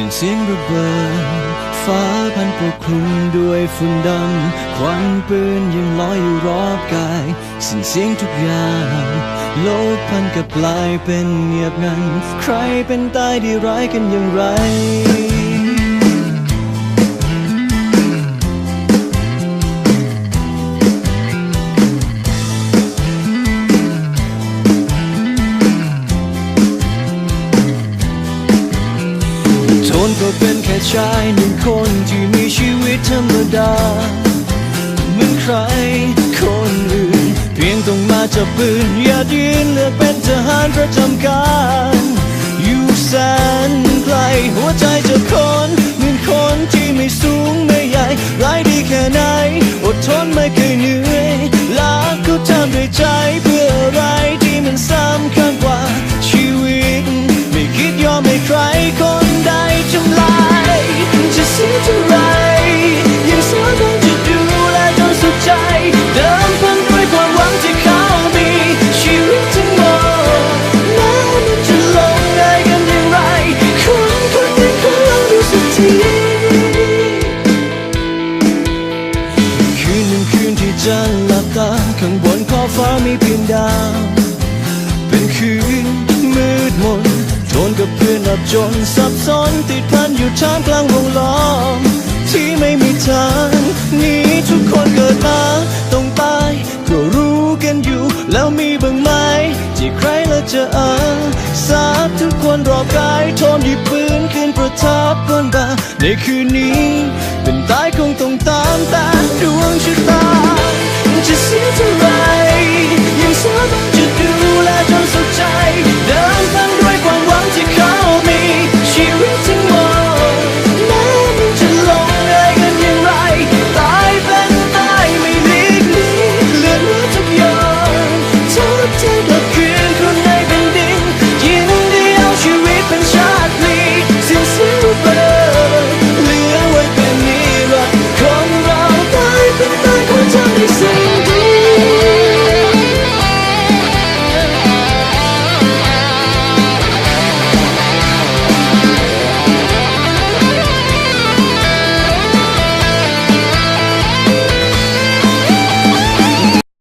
สิ้นเสียงระเบิดฟ้าพันปกคลุมด้วยฝุ่นดำควันปืนยังลอยอยู่รอบกายสิ้นเสียงทุกอย่างโลกพันกับกลายเป็นเงียบงัน ใครเป็นตายดีร้ายกันอย่างไร โทนก็เป็นแค่ชายหนึ่งคนที่มีชีวิตธรรมดา เหมือนใครคนอื่น เพียงต้องมาจับปืน อย่ายืนเลือกเป็นทหารประจำการ อยู่แสนไกลหัวใจจะคนเหมือนคนที่ไม่สูงไม่ใหญ่ร้ายดีแค่ไหน อดทนไม่เคยเหนื่อยลาก็ทำด้วยใจเพื่ออะไรที่มันสำคัญกว่าชีวิต ไม่คิดยอมให้ใคร จันทร์หลับตาข้างบนขอบฟ้ามีเพียงดาว เป็นคืนมืดมนโทนกับเพื่อนอับจนสับสนติดพันอยู่ท่ามกลางวงล้อม ที่ไม่มีทางหนี้ทุกคนเกิดมาต้องตายก็รู้กันอยู่ แล้วมีบ้างไหมที่ใครละจะอาสาบทุกคนรอบกายทนหยิบปืนขึ้นประทับบนบ่าในคืนนี้ เป็นตายคงต้อง